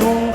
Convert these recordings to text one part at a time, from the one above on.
home.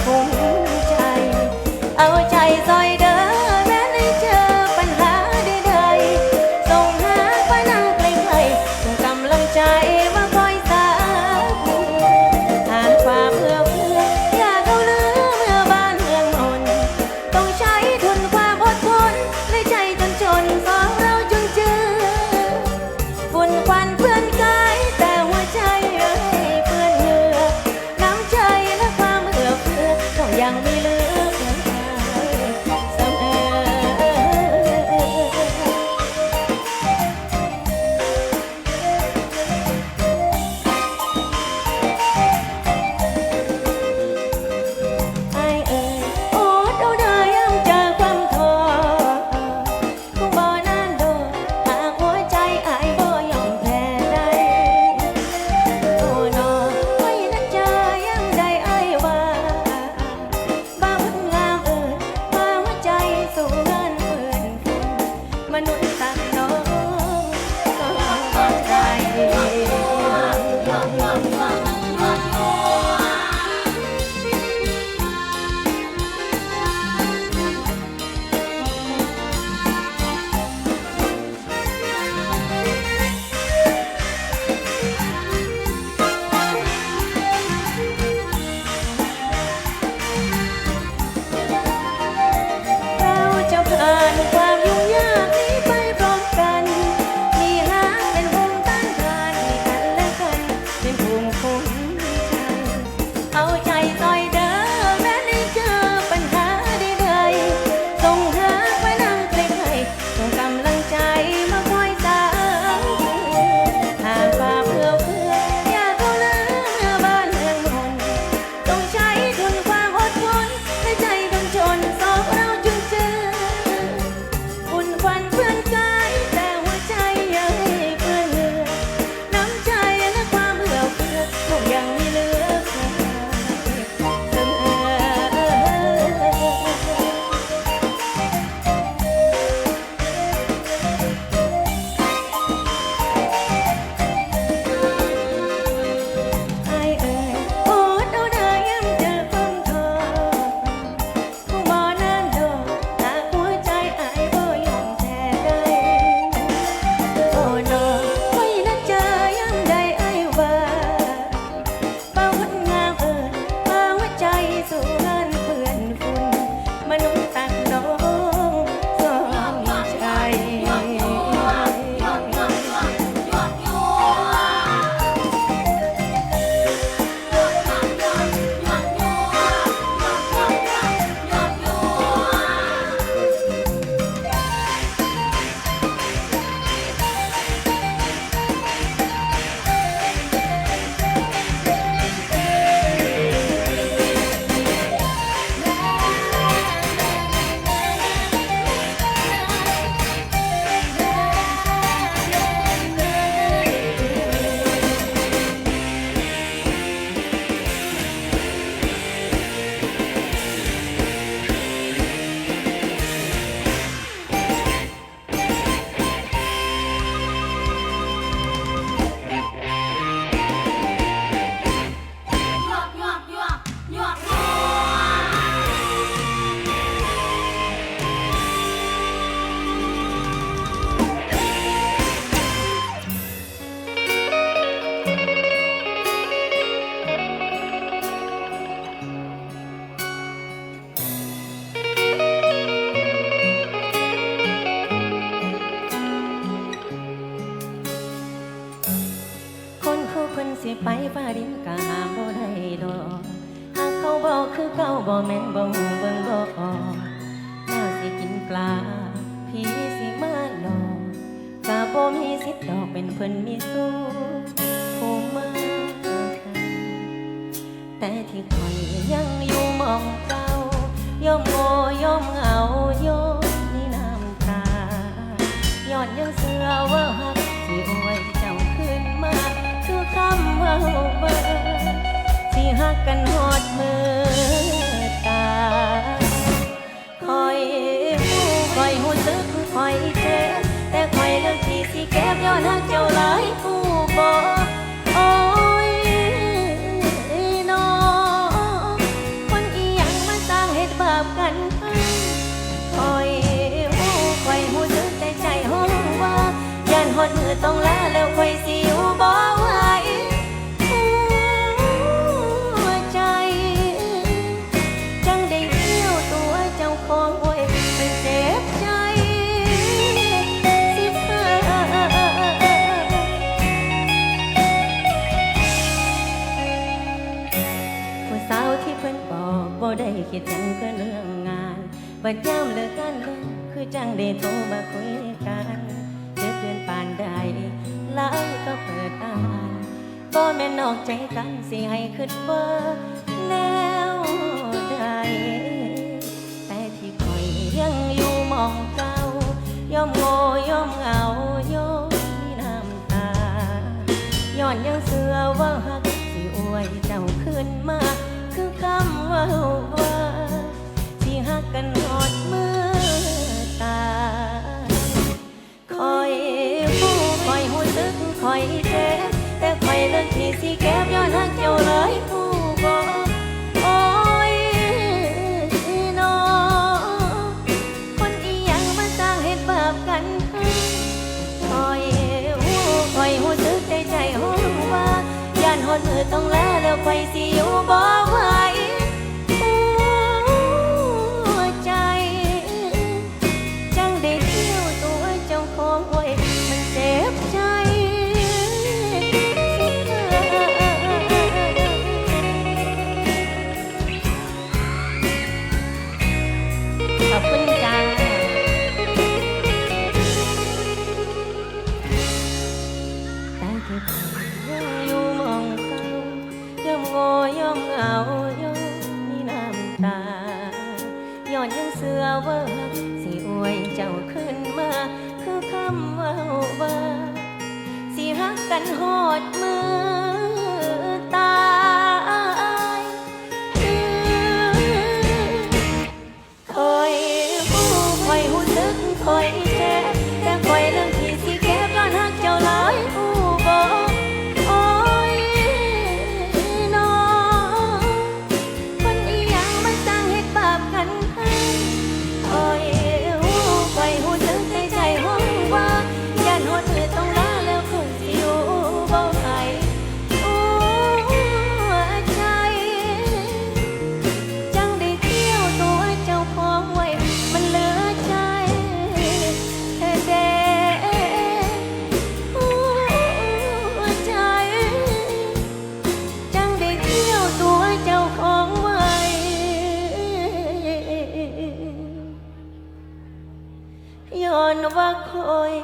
แต่ที่คอยยังอยู่มองเก่าย่อมโง่ย่อมเหงาย่อมนี่น้ำตาย้อนยังเสือว่าหักที่อวยเจ้าขึ้นมาคือคำว่าเบอที่หักกันหอดมือตาคอยผู้คอยหูซึกคอยเจ็บแต่คอยเลือกที่สิเก็บย้อนหักเจ้าหลายผู้บอก ต้องลาแล้วคอยสิอยู่บ่ไหวหัวใจ จังได้เที่ยวตัวเจ้าของโอ้ยมันเจ็บใจ สิเพื่อผู้สาวที่เพิ่นบอกบ่ได้คิดหยังก็เรื่องงาน บัดยามเลิกกันเลยคือจังได้โทรมาคุยกัน ไลายก็เปิดอ่านบ่แม่นนอกใจกันสิให้คิดเบอร์แล้วใดแต่ที่คอยยังอยู่มองเก่าย่อมโง่ย่อมเหงาย่อมมีน้ำตาย้อนยังเสือว่าหักสิอวยเจ้าขึ้นมา คือคำว่า ลา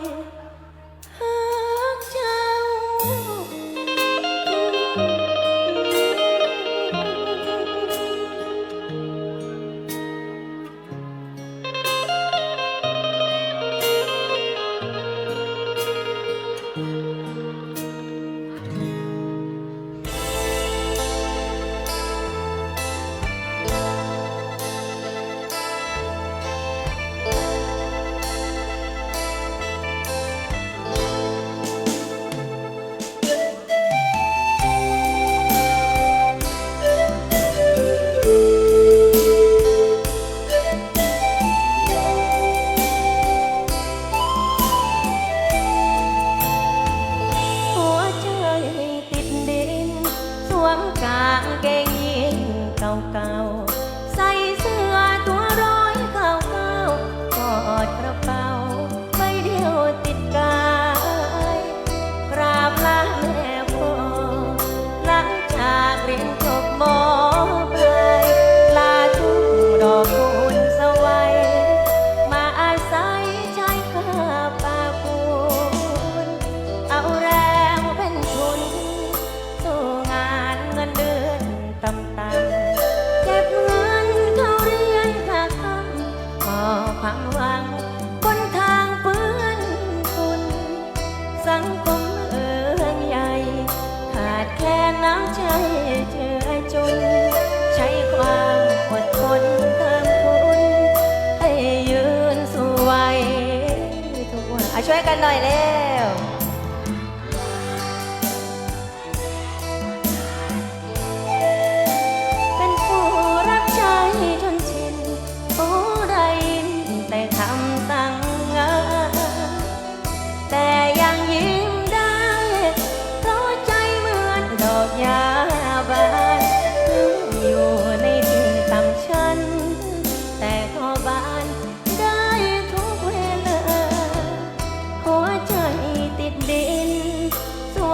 อ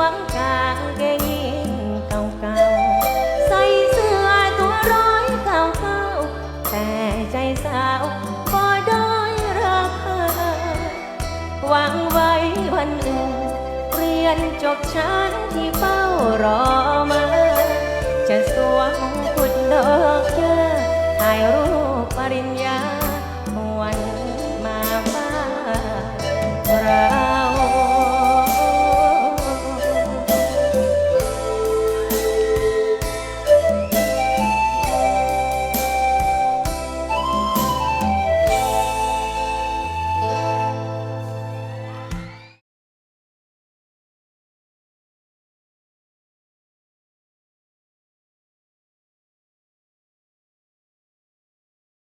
สวมกางเกงยีนเก่าๆ ใส่เสื้อตัวร้อยเก่าๆ แต่ใจสาวก็ด้อยราคาหวังไว้วันหนึ่งเรียนจบชั้นที่เฝ้ารอมา จะสวมกุดดอก